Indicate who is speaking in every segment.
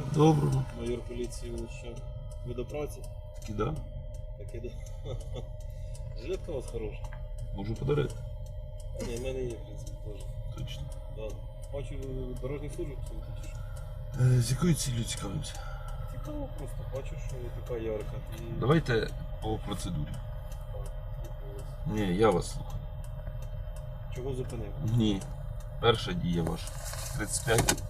Speaker 1: дня,
Speaker 2: Доброго.
Speaker 1: майор поліції Лущак. Ви до праці?
Speaker 2: Таки да.
Speaker 1: Так іду. Жилетка у вас хороша.
Speaker 2: Можу подарити.
Speaker 1: А, Ні, в мене є, в принципі, теж.
Speaker 2: Точно.
Speaker 1: Да. Бачу, ви дорожній службу псуєте чи що?
Speaker 2: Е, з якою цілею цікавимося?
Speaker 1: Цікаво просто, бачу, що ви така ярка. І...
Speaker 2: Давайте по процедурі.
Speaker 1: Так, слухаю вас.
Speaker 2: Ні, я вас слухаю.
Speaker 1: Чого зупинив?
Speaker 2: Ні. Перша дія ваша. 35.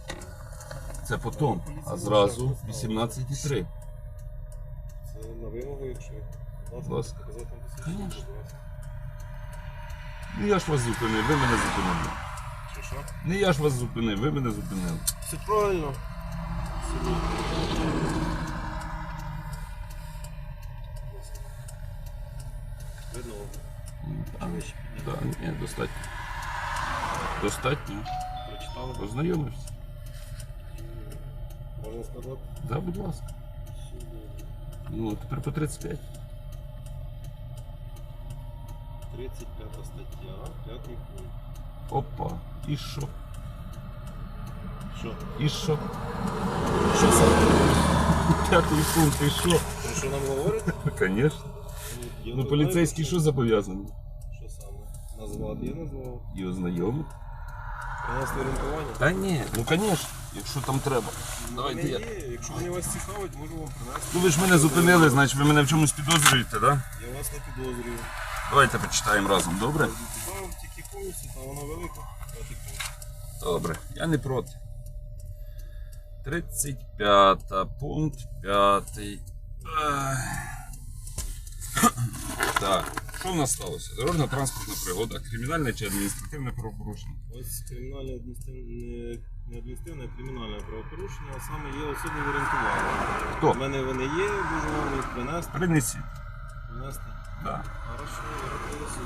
Speaker 2: Це потом, а зразу 18,3.
Speaker 1: Це на вимогу, якщо
Speaker 2: Будь ласка. Конечно.
Speaker 1: будь.
Speaker 2: Ну я ж вас зупинив, ви мене зупинили.
Speaker 1: Чи що?
Speaker 2: Не я ж вас зупинив, ви мене зупинили.
Speaker 1: Все правильно. Видно,
Speaker 2: да, ні, достатньо. Достатньо.
Speaker 1: Прочитали?
Speaker 2: Познайомився.
Speaker 1: Можна сказати?
Speaker 2: Да, будь ласка. Ну, тепер по 35.
Speaker 1: 35 стаття, 5 пункт.
Speaker 2: Опа. І що?
Speaker 1: Що?
Speaker 2: І що?
Speaker 1: Що саме?
Speaker 2: П'ятий пункт, і що?
Speaker 1: Про що нам говорите?
Speaker 2: Звісно.
Speaker 1: Я
Speaker 2: Ну
Speaker 1: не
Speaker 2: поліцейський
Speaker 1: знаю,
Speaker 2: що зобов'язаний?
Speaker 1: Що саме? Назвати я назвав.
Speaker 2: І ознайомити.
Speaker 1: Принесли орієнтування.
Speaker 2: Та ні, ну звісно, якщо там треба. Давайте я.
Speaker 1: є. Якщо вони вас цікавить, можу вам принести.
Speaker 2: Ну ви ж мене зупинили, значить ви мене в чомусь підозрюєте, так? Да?
Speaker 1: Я вас не підозрюю.
Speaker 2: Давайте почитаємо разом, добре?
Speaker 1: Там тільки вона велика. П'ятий пункт.
Speaker 2: Добре, я не проти. 35 пункт 5. Так, що в нас сталося? Дорожна транспортна пригода, кримінальне чи адміністративне правопорушення.
Speaker 1: Ось кримінальне адміністративне, не- не адміністративне, а кримінальне правопорушення, а саме є особливо орієнтування.
Speaker 2: Хто?
Speaker 1: У мене вони є, можу вам їх принести.
Speaker 2: Принесіть.
Speaker 1: Принести.
Speaker 2: Да.
Speaker 1: Хорошо, я.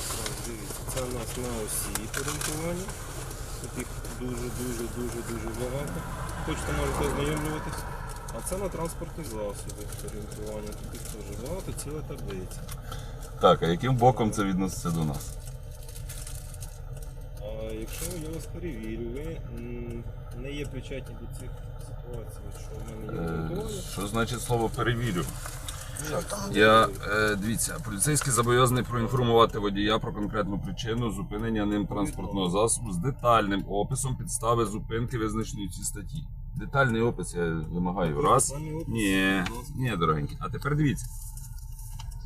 Speaker 1: Так, дивіться, це у нас на осі орієнтування. Тут їх дуже-дуже-дуже-дуже багато. Хочете можете ознайомлюватись. А це на транспортні засоби орієнтування. Тут їх теж багато, ціла таблиця.
Speaker 2: Так, а яким боком це відноситься до нас?
Speaker 1: А якщо я вас перевірю, ви м, не є причетні до цих ситуацій, що в мене є
Speaker 2: Е,
Speaker 1: орієнтування.
Speaker 2: що значить слово перевірю? Я е, дивіться, поліцейський зобов'язаний проінформувати водія про конкретну причину зупинення ним транспортного засобу з детальним описом підстави зупинки, визначеної в цій статті. Детальний опис я вимагаю. Раз. Ні, ні, дорогенькі. А тепер дивіться.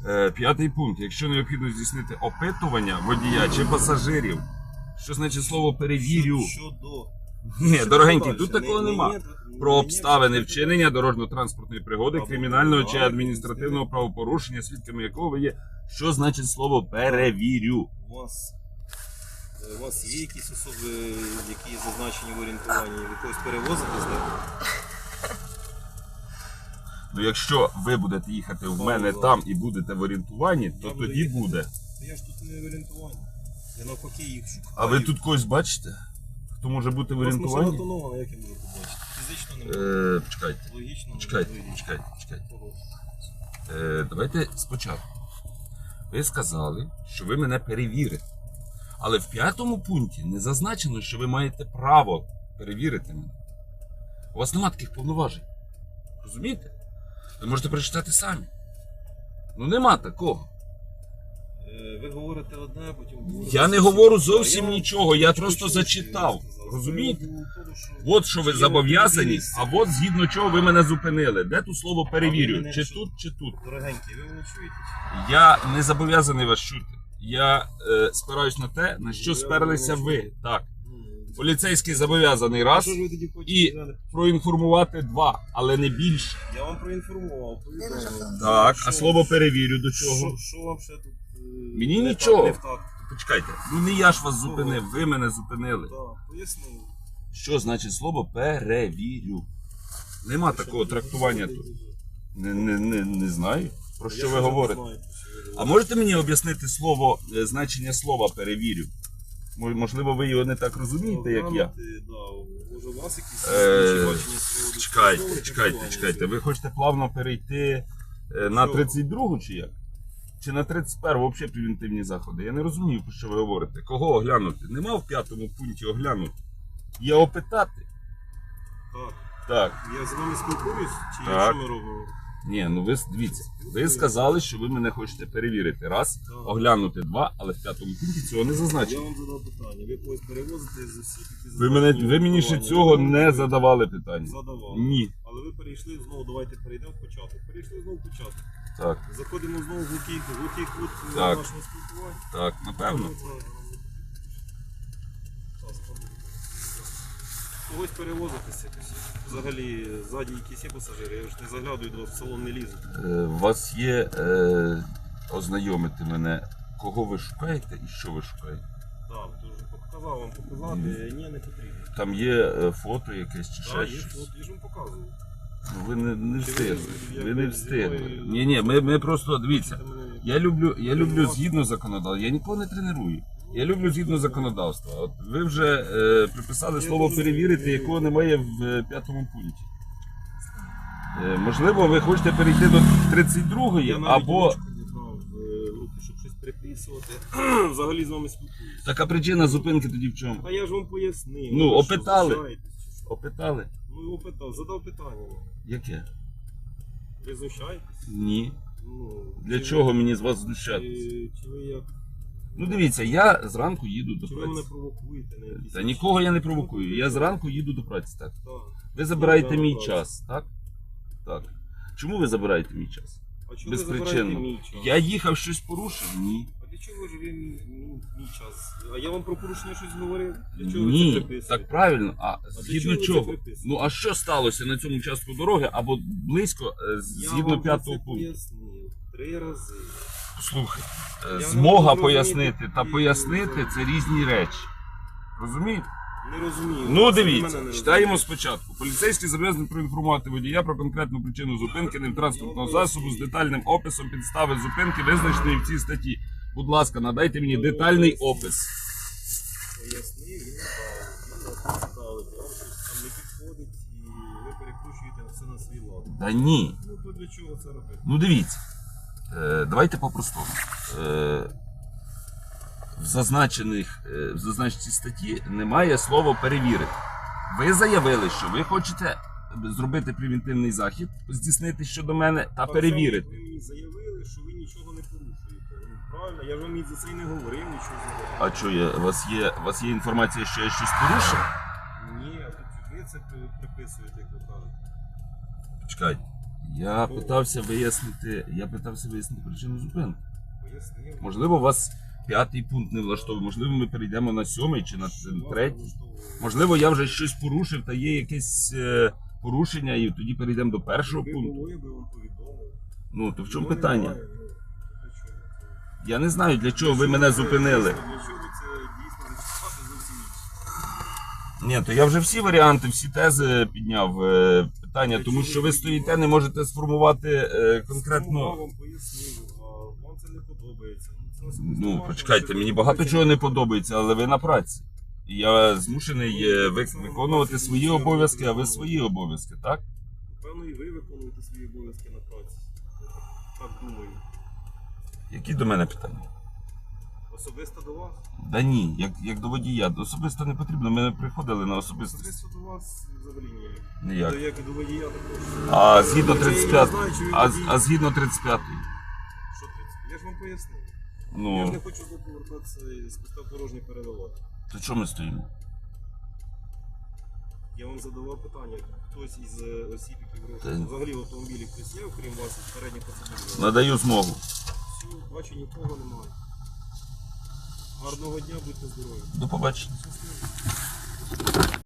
Speaker 2: Е, п'ятий пункт. Якщо необхідно здійснити опитування водія чи пасажирів, що значить слово перевірю?
Speaker 1: Щодо
Speaker 2: Ні,
Speaker 1: далі?
Speaker 2: тут такого нема. Про обставини вчинення дорожньо-транспортної пригоди, кримінального чи адміністративного правопорушення, свідками якого ви є. Що значить слово перевірю?
Speaker 1: У вас, е, у вас є якісь особи, які зазначені в орієнтуванні, ви когось перевозите з них?
Speaker 2: Ну якщо ви будете їхати в мене там і будете в орієнтуванні, то
Speaker 1: Я буду
Speaker 2: тоді
Speaker 1: їхати.
Speaker 2: буде.
Speaker 1: Я ж тут не в орієнтуванні. Я навпаки їх шукаю.
Speaker 2: А ви тут когось бачите? Хто може бути в орієнтуванні?
Speaker 1: тонована, як я можу побачити? Фізично не можу.
Speaker 2: Е, почекайте,
Speaker 1: Логічно не
Speaker 2: чекайте,
Speaker 1: логічно.
Speaker 2: чекайте, чекайте.
Speaker 1: Ого.
Speaker 2: Е, давайте спочатку. Ви сказали, що ви мене перевірите. Але в п'ятому пункті не зазначено, що ви маєте право перевірити мене. У вас нема таких повноважень. Розумієте? Ви можете прочитати самі. Ну нема такого.
Speaker 1: Е, Ви говорите одне, а потім говорите
Speaker 2: Я не говорю зовсім
Speaker 1: я
Speaker 2: нічого, я просто зачитав. Розумієте?
Speaker 1: Що-
Speaker 2: От що ви зобов'язані, а от згідно чого ви мене зупинили. Де тут слово перевірю? Чи тут, чи тут?
Speaker 1: Дорогенькі, ви мене чуєте?
Speaker 2: Я не зобов'язаний вас чути. Я е, спираюсь на те, на що
Speaker 1: Я
Speaker 2: сперлися ви. Так.
Speaker 1: Ну,
Speaker 2: Поліцейський зобов'язаний раз і проінформувати два, але не більше.
Speaker 1: Я вам проінформував, повідомив.
Speaker 2: Так, а слово перевірю до чого.
Speaker 1: Що вам ще тут?
Speaker 2: Мені
Speaker 1: не
Speaker 2: нічого.
Speaker 1: Не так.
Speaker 2: Почекайте, ну не я ж вас зупинив, ви мене зупинили.
Speaker 1: Так, пояснив.
Speaker 2: Що значить слово перевірю? Нема такого трактування тут. Не, не, не, не знаю. Про що ви говорите? А можете мені об'яснити слово, е, значення слова перевірю? Мо- Можливо, ви його не так розумієте, як я.
Speaker 1: Може у вас якісь
Speaker 2: Е,
Speaker 1: інші бачення з приводу
Speaker 2: Чекайте,
Speaker 1: цього
Speaker 2: чекайте,
Speaker 1: трактування?
Speaker 2: чекайте. Ви хочете плавно перейти е, на
Speaker 1: Чого?
Speaker 2: 32 чи як? Чи на 31 взагалі превентивні заходи? Я не розумію, про що ви говорите. Кого оглянути? Нема в п'ятому пункті оглянути. Є опитати.
Speaker 1: Так,
Speaker 2: Так.
Speaker 1: я з вами спілкуюсь, чи
Speaker 2: Так.
Speaker 1: що ми робимо?
Speaker 2: Ні, ну ви с- дивіться. Ви сказали, що ви мене хочете перевірити. Раз,
Speaker 1: Так.
Speaker 2: оглянути два, але в п'ятому пункті цього не
Speaker 1: Я
Speaker 2: зазначено.
Speaker 1: вам задав питання. Ви когось перевозите з усіх, які
Speaker 2: Ви, мене, ви мені ще цього не задавали питання.
Speaker 1: Задавав.
Speaker 2: Ні.
Speaker 1: Але ви перейшли знову, давайте перейдемо в початок. Перейшли знову в початок.
Speaker 2: Так,
Speaker 1: Заходимо знову в глухий, глухий кут
Speaker 2: Так.
Speaker 1: нашого спілкування.
Speaker 2: так, напевно.
Speaker 1: Когось перевозитися. Взагалі, ззаді якісь є пасажири, я ж не заглядую до вас в салон не лізу.
Speaker 2: Е, У вас є е, ознайомити мене, кого ви шукаєте і що ви шукаєте.
Speaker 1: Так, дуже показав вам показати, ні, не потрібно.
Speaker 2: Там є е, фото якесь чи ще
Speaker 1: Так, є
Speaker 2: щось.
Speaker 1: фото, я ж вам показую.
Speaker 2: Ви не, не встигли. Ви не встигли. Ні, ні, ми, ми просто дивіться. Я люблю, я люблю згідно законодавства. Я нікого не треную. Я люблю згідно законодавства. От ви вже е, приписали слово перевірити, якого немає в е, п'ятому пункті. Е, можливо, ви хочете перейти до 32-ї або.
Speaker 1: руки, щоб щось приписувати. Взагалі з вами спілкуюся.
Speaker 2: Така причина зупинки тоді в чому?
Speaker 1: А я ж вам пояснив.
Speaker 2: Ну,
Speaker 1: Ви що,
Speaker 2: опитали.
Speaker 1: чи що?
Speaker 2: Опитали?
Speaker 1: Ну, опитав, задав питання.
Speaker 2: Яке?
Speaker 1: Ви знущаєтесь?
Speaker 2: Ні.
Speaker 1: Ну,
Speaker 2: Для
Speaker 1: чи
Speaker 2: чого
Speaker 1: ви-
Speaker 2: мені з вас знущатися?
Speaker 1: Чи, чи ви як?
Speaker 2: Ну дивіться, я зранку їду до
Speaker 1: Чи ви мене
Speaker 2: праці.
Speaker 1: провокуєте на якісь?
Speaker 2: Та нікого я не провокую. Я зранку їду до праці, так.
Speaker 1: Так.
Speaker 2: Ви забираєте мій
Speaker 1: праці.
Speaker 2: час, так? Так. Чому ви забираєте мій час?
Speaker 1: А чого ви забираєте мій час?
Speaker 2: Я їхав щось порушив? Ні.
Speaker 1: Для чого ж ви мій, мій, мій час? А я вам про порушення щось говорив? Для чого ви це
Speaker 2: Ні,
Speaker 1: приписуєте?
Speaker 2: так правильно. А згідно
Speaker 1: чого ви це
Speaker 2: чого?
Speaker 1: приписуєте?
Speaker 2: Ну а що сталося на цьому частку дороги або близько е,
Speaker 1: Я
Speaker 2: згідно
Speaker 1: вам
Speaker 2: п'ятого
Speaker 1: це
Speaker 2: пункту?
Speaker 1: пояснив три рази.
Speaker 2: Слухай, е,
Speaker 1: не
Speaker 2: змога
Speaker 1: можу
Speaker 2: пояснити та
Speaker 1: і-
Speaker 2: пояснити це різні речі. Розумієте?
Speaker 1: Не розумію.
Speaker 2: Ну
Speaker 1: Це ви
Speaker 2: дивіться,
Speaker 1: не
Speaker 2: читаємо
Speaker 1: розумієте.
Speaker 2: спочатку. Поліцейський зобов'язаний проінформувати водія про конкретну причину зупинки ним транспортного засобу з детальним описом підстави зупинки, визначеної в цій статті. Будь ласка, надайте мені детальний опис.
Speaker 1: Пояснив, він дав. Він вам щось там не підходить і ви перекручуєте все на свій лад.
Speaker 2: Да ні.
Speaker 1: Ну то для чого це робити?
Speaker 2: Ну дивіться, е, давайте по-простому. Е, в, зазначених, е, в зазначеній статті немає слова перевірити. Ви заявили, що ви хочете зробити превентивний захід, здійснити щодо мене та
Speaker 1: Так
Speaker 2: перевірити.
Speaker 1: само, Ви мені заявили, що ви нічого не порушуєте. Ну, правильно, я ж вам і за це й не говорив нічого взагалі.
Speaker 2: А що є? У вас є, у вас є інформація, що я щось порушив?
Speaker 1: Ні, а тут ви це при- приписуєте, як ви кажете.
Speaker 2: Чекайте. Я питався вияснити, я питався вияснити причину зупинки.
Speaker 1: Пояснив.
Speaker 2: Можливо, вас п'ятий пункт не влаштовує, можливо, ми перейдемо на сьомий чи на
Speaker 1: Що вас
Speaker 2: третій.
Speaker 1: влаштовує?
Speaker 2: Можливо, я вже щось порушив та є якесь е, порушення, і тоді перейдемо до першого
Speaker 1: Якби
Speaker 2: пункту.
Speaker 1: було, я би вам повідомив.
Speaker 2: Ну то в чому
Speaker 1: Ну,
Speaker 2: питання?
Speaker 1: ну?
Speaker 2: Я не знаю, для чого ви мене зупинили. Ні, то я вже всі варіанти, всі тези підняв е, питання, тому що ви стоїте, не можете сформувати е, конкретно.
Speaker 1: вам це не подобається. Ну,
Speaker 2: Ну, почекайте, мені багато чого не подобається, але ви на праці. І я змушений е, виконувати свої обов'язки, а ви свої обов'язки, так?
Speaker 1: Певно, і ви виконуєте свої обов'язки на праці. Так, думаю.
Speaker 2: Які до мене питання?
Speaker 1: Особисто до вас?
Speaker 2: Да ні, як, як до водія. Особисто не потрібно. Ми не приходили на особистість.
Speaker 1: Особисто до вас взагалі ніяк.
Speaker 2: Ніяк.
Speaker 1: Як і до водія також.
Speaker 2: А згідно
Speaker 1: Я не
Speaker 2: 35.
Speaker 1: знаю, чи
Speaker 2: А,
Speaker 1: водій.
Speaker 2: а згідно 35.
Speaker 1: Що ти? Я ж вам пояснив. Я ж
Speaker 2: Ну,
Speaker 1: не хочу знову повертатися і з порожнє передавати.
Speaker 2: то чому ми стоїмо?
Speaker 1: Я вам задавав питання, хтось із е, осіб, які в
Speaker 2: Та-
Speaker 1: взагалі в автомобілі хтось є, окрім вас, із передніх пасажирів?
Speaker 2: Надаю змогу.
Speaker 1: Все, бачу, нікого немає. Гарного дня, будьте здорові.
Speaker 2: До побачення.
Speaker 1: Щасливо.